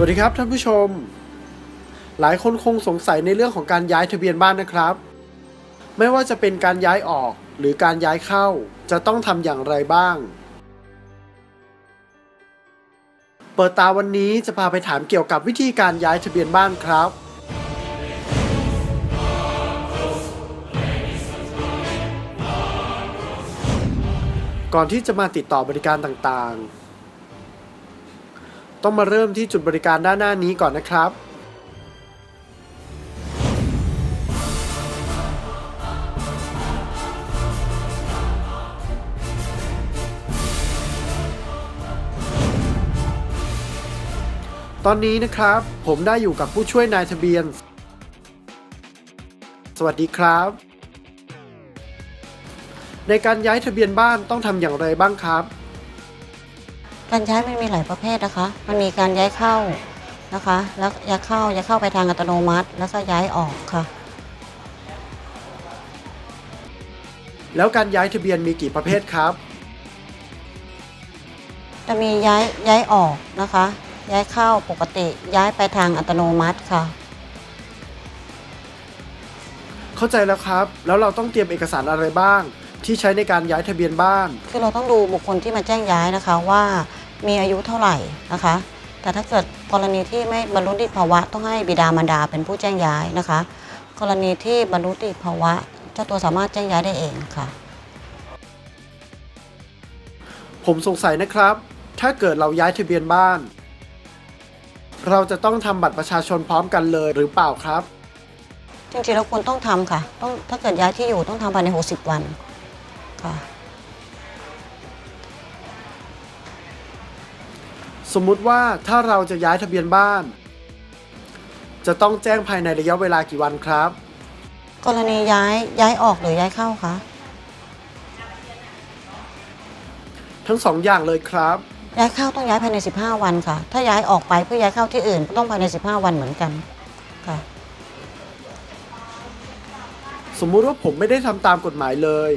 สวัสดีครับท่านผู้ชม หลายคนคงสงสัยในเรื่องของการย้ายทะเบียนบ้านนะครับ ไม่ว่าจะเป็นการย้ายออกหรือการย้ายเข้าจะต้องทำอย่างไรบ้าง เปิดตาวันนี้จะพาไปถามเกี่ยวกับวิธีการย้ายทะเบียนบ้านครับ ก่อนที่จะมาติดต่อบริการต่างๆ ต้องมาเริ่มที่จุดบริการด้านหน้านี้ก่อนนะครับ ตอนนี้นะครับ ผมได้อยู่กับผู้ช่วยนายทะเบียน สวัสดีครับ ในการย้ายทะเบียนบ้านต้องทำอย่างไรบ้างครับ การย้ายมันมีหลายประเภทนะคะ มันมีการย้ายเข้านะคะ แล้วย้ายเข้าย้ายเข้าไปทางอัตโนมัติ แล้วก็ย้ายออกค่ะ แล้วการย้ายทะเบียนมีกี่ประเภทครับ จะมีย้ายย้ายออกนะคะ ย้ายเข้าปกติย้ายไปทางอัตโนมัติค่ะ เข้าใจแล้วครับ แล้วเราต้องเตรียมเอกสารอะไรบ้างที่ใช้ในการย้ายทะเบียนบ้าน คือเราต้องดูบุคคลที่มาแจ้งย้ายนะคะว่า มีอายุเท่าไหร่นะคะ แต่ถ้าเกิดกรณีที่ไม่บรรลุนิติภาวะต้องให้บิดามารดาเป็นผู้แจ้งย้ายนะคะ กรณีที่บรรลุนิติภาวะเจ้าตัวสามารถแจ้งย้ายได้เองค่ะ ผมสงสัยนะครับ ถ้าเกิดเราย้ายทะเบียนบ้าน เราจะต้องทำบัตรประชาชนพร้อมกันเลยหรือเปล่าครับ จริงๆแล้วควรต้องทำค่ะ ต้องถ้าเกิดย้ายที่อยู่ต้องทำภายใน 60 วันค่ะ มมุติว่าถ้าเราจะย้ายทะเบียนบ้าน จะต้องแจ้งภายในระยะเวลากี่วันครับ กรณีย้ายย้ายออกหรือย้ายเข้าคะทั้งสองอย่างเลยครับ ย้ายเข้าต้องย้ายภายใน 15 วันค่ะ ถ้าย้ายออกไปเพื่อย้ายเข้าที่อื่นก็ต้องภายใน 15 วันเหมือนกันค่ะ สมมุติว่าผมไม่ได้ทำตามกฎหมายเลย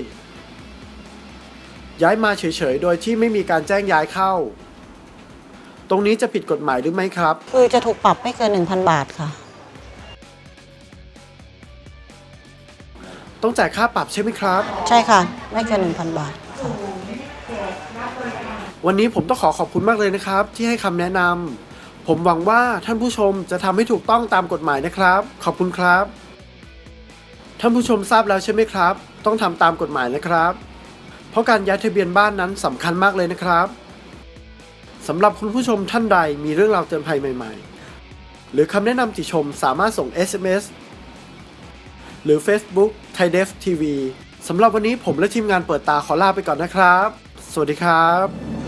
ย้ายมาเฉยๆ โดยที่ไม่มีการแจ้งย้ายเข้า ตรงนี้จะผิดกฎหมายหรือไม่ครับ คือจะถูกปรับไม่เกิน 1,000 บาทค่ะ ต้องจ่ายค่าปรับใช่ไหมครับ ใช่ค่ะ ไม่เกิน 1,000 บาทค่ะวันนี้ผมต้องขอขอบคุณมากเลยนะครับ ที่ให้คำแนะนำผมหวังว่าท่านผู้ชมจะทำให้ถูกต้องตามกฎหมายนะครับ ขอบคุณครับ ท่านผู้ชมทราบแล้วใช่ไหมครับ ต้องทำตามกฎหมายนะครับ เพราะการย้ายทะเบียนบ้านนั้นสำคัญมากเลยนะครับ สำหรับคุณผู้ชมท่านใดมีเรื่องราวเตือนภัยใหม่ๆ หรือคำแนะนำติชมสามารถส่ง SMS หรือ Facebook Thai Def TV สำหรับวันนี้ผมและทีมงานเปิดตาขอลาไปก่อนนะครับ สวัสดีครับ